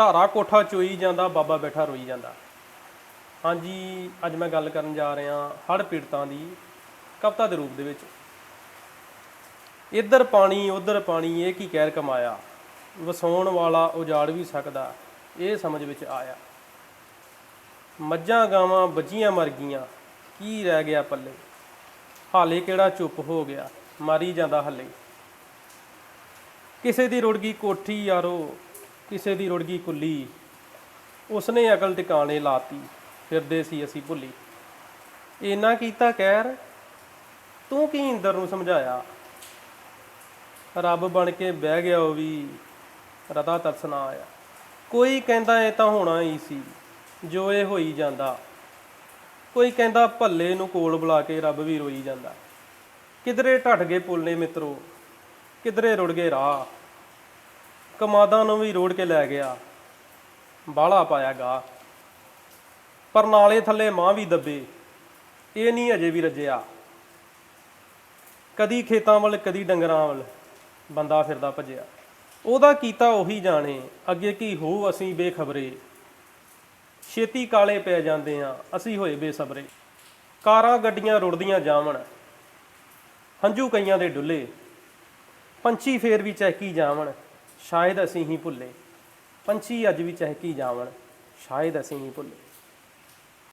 ਧਾਰਾ ਕੋਠਾ ਚੋਈ ਜਾਂਦਾ, ਬਾਬਾ ਬੈਠਾ ਰੋਈ ਜਾਂਦਾ। ਹਾਂਜੀ, ਅੱਜ ਮੈਂ ਗੱਲ ਕਰਨ ਜਾ ਰਿਹਾ ਹੜ੍ਹ ਪੀੜਤਾਂ ਦੀ ਕਵਿਤਾ ਦੇ ਰੂਪ ਦੇ ਵਿੱਚ। ਇੱਧਰ ਪਾਣੀ, ਉੱਧਰ ਪਾਣੀ, ਇਹ ਕੀ ਕਹਿਰ ਕਮਾਇਆ? ਵਸਾਉਣ ਵਾਲਾ ਉਜਾੜ ਵੀ ਸਕਦਾ, ਇਹ ਸਮਝ ਵਿੱਚ ਆਇਆ। ਮੱਝਾਂ ਗਾਵਾਂ ਬੱਜੀਆਂ ਮਰ ਗਈਆਂ, ਕੀ ਰਹਿ ਗਿਆ ਪੱਲੇ? ਹਾਲੇ ਕਿਹੜਾ ਚੁੱਪ ਹੋ ਗਿਆ, ਮਾਰੀ ਜਾਂਦਾ ਹੱਲੇ। ਕਿਸੇ ਦੀ ਰੁੜ ਗਈ ਕੋਠੀ ਯਾਰੋ ਕਿਸੇ ਦੀ ਰੁੜ ਗਈ ਕੁੱਲੀ। ਉਸਨੇ ਅਕਲ ਟਿਕਾਣੇ ਲਾਤੀ, ਫਿਰਦੇ ਸੀ ਅਸੀਂ ਭੁੱਲੀ। ਇੰਨਾ ਕੀਤਾ ਕਹਿਰ, ਤੂੰ ਕੀ ਇੰਦਰ ਨੂੰ ਸਮਝਾਇਆ? ਰੱਬ ਬਣ ਕੇ ਬਹਿ ਗਿਆ ਉਹ ਵੀ, ਰਤਾ ਤਰਸਨਾ ਆਇਆ। ਕੋਈ ਕਹਿੰਦਾ ਇਹ ਤਾਂ ਹੋਣਾ ਹੀ ਸੀ, ਜੋ ਇਹ ਹੋਈ ਜਾਂਦਾ। ਕੋਈ ਕਹਿੰਦਾ ਭੱਲੇ ਨੂੰ ਕੋਲ ਬੁਲਾ ਕੇ ਰੱਬ ਵੀ ਰੋਈ ਜਾਂਦਾ। ਕਿਧਰੇ ਢੱਟ ਗਏ ਪੁੱਲ ਨੇ ਮਿੱਤਰੋ, ਕਿਧਰੇ ਰੁੜ ਗਏ ਰਾਹ। ਕਮਾਦਾਂ ਨੂੰ ਵੀ ਰੋੜ ਕੇ ਲੈ ਗਿਆ। ਬਾਲਾ ਪਾਇਆ ਗਾ। ਪਰ ਨਾਲੇ ਥੱਲੇ ਮਾਂ ਵੀ ਦੱਬੇ। ਇਹ ਨਹੀਂ ਅਜੇ ਵੀ ਰੱਜਿਆ। ਕਦੀ ਖੇਤਾਂ ਵੱਲ, ਕਦੀ ਡੰਗਰਾਂ ਵੱਲ ਬੰਦਾ ਫਿਰਦਾ ਭੱਜਿਆ। ਉਹਦਾ ਕੀਤਾ ਉਹੀ ਜਾਣੇ, ਅੱਗੇ ਕੀ ਹੋਊ ਅਸੀਂ ਬੇਖਬਰੇ। ਛੇਤੀ ਕਾਲੇ ਪੈ ਜਾਂਦੇ ਆ, ਅਸੀਂ ਹੋਏ ਬੇਸਬਰੇ। ਕਾਰਾਂ ਗੱਡੀਆਂ ਰੁੜਦੀਆਂ ਜਾਵਣ, ਹੰਝੂ ਕਈਆਂ ਦੇ ਡੁੱਲੇ। ਪੰਛੀ ਫੇਰ ਵੀ ਚਹਿਕੀ ਜਾਵਣ। ਸ਼ਾਇਦ ਅਸੀਂ ਹੀ ਭੁੱਲੇ। ਪੰਛੀ ਅੱਜ ਵੀ ਚਹਿਕੀ ਜਾਵਣ ਸ਼ਾਇਦ ਅਸੀਂ ਹੀ ਭੁੱਲੇ।